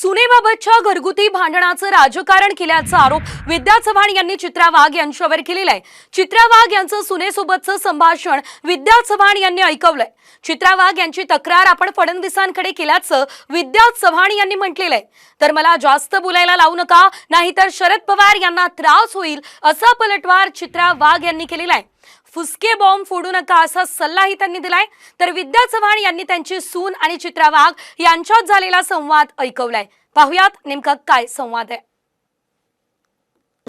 सुनेबाबतच्या घरगुती भांडणाचं राजकारण केल्याचा आरोप विद्या चव्हाण यांनी चित्रा वाघ यांच्यावर केलेला आहे. चित्रा वाघ यांचं सुनेसोबतचं संभाषण विद्या चव्हाण यांनी ऐकवलंय. चित्रा वाघ यांची तक्रार आपण फडणवीसांकडे केल्याचं विद्या चव्हाण यांनी म्हटलेलं आहे. तर मला जास्त बोलायला लावू नका नाहीतर शरद पवार यांना त्रास होईल असा पलटवार चित्रा वाघ यांनी केलेला आहे. फुसके बॉम्ब फोडू नका असा सल्लाही त्यांनी दिलाय. तर विद्या चव्हाण यांनी त्यांची सून आणि चित्रा वाघ यांच्यात झालेला संवाद ऐकवलाय. पाहुयात नेमका काय संवाद आहे.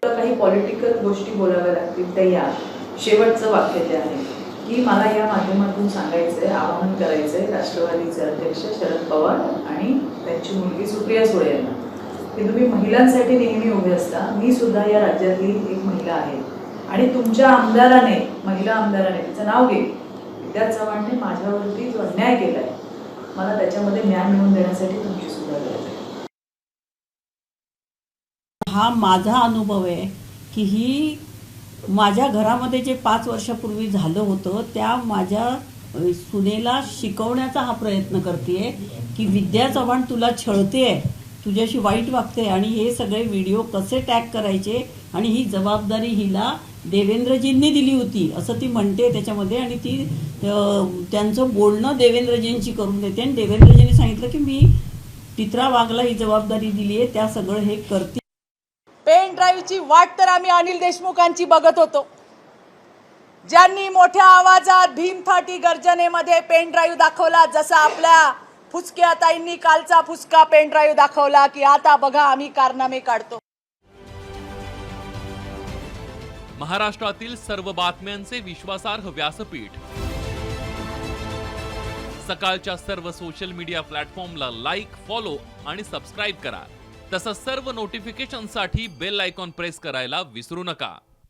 काही पॉलिटिकल गोष्टी बोलाव्या लागतील त्या या. शेवटचं वाक्य ते आहे की मला या माध्यमातून सांगायचंय आवाहन करायचंय राष्ट्रवादीचे अध्यक्ष शरद पवार आणि त्यांची मुलगी सुप्रिया सुळे यांना. की तुम्ही महिलांसाठी नेहमी उभे असता. मी सुद्धा या राज्यातली एक महिला आहे. आणि तुमच्या आमदाराने महिला आमदाराने तिचं नाव घे. विद्या चव्हाणने माझ्यावरती जो अन्याय केलाय मला त्याच्यामध्ये ज्ञान मिळवून देण्यासाठी तुमची सुद्धा गरज आहे. हा माझा अनुभव आहे की ही माझ्या घरामध्ये जे पाच वर्षापूर्वी झालं होतं त्या माझ्या सुनेला शिकवण्याचा हा प्रयत्न करते की विद्या चव्हाण तुला छळते तुझ्याशी वाईट वागते आणि हे सगळे व्हिडिओ कसे टॅग करायचे आणि ही जबाबदारी हिला देवेंद्रजींनी दिली होती असं ती म्हणते त्याच्यामध्ये. आणि ती त्यांचं बोलणं देवेंद्रजींची करून देते. आणि देवेंद्रजींनी सांगितलं की मी तित्रा वाघला ही जबाबदारी दिली आहे त्या सगळं हे करते. पेन ड्राईव्हची वाट तर आम्ही अनिल देशमुखांची बघत होतो. ज्यांनी मोठ्या आवाजात भीमथाटी गर्जनेमध्ये पेन ड्राईव्ह दाखवला जसा आपल्या फुसक्या ताईंनी कालचा फुसका पेन ड्राईव्ह दाखवला की आता बघा आम्ही कारनामे काढतो. महाराष्ट्रातील सर्व बातम्यांचे विश्वासार्ह व्यासपीठ. सकाळच्या सर्व सोशल मीडिया प्लॅटफॉर्मला लाईक फॉलो आणि सबस्क्राईब करा. तसंच सर्व नोटिफिकेशनसाठी बेल आयकॉन प्रेस करायला विसरू नका.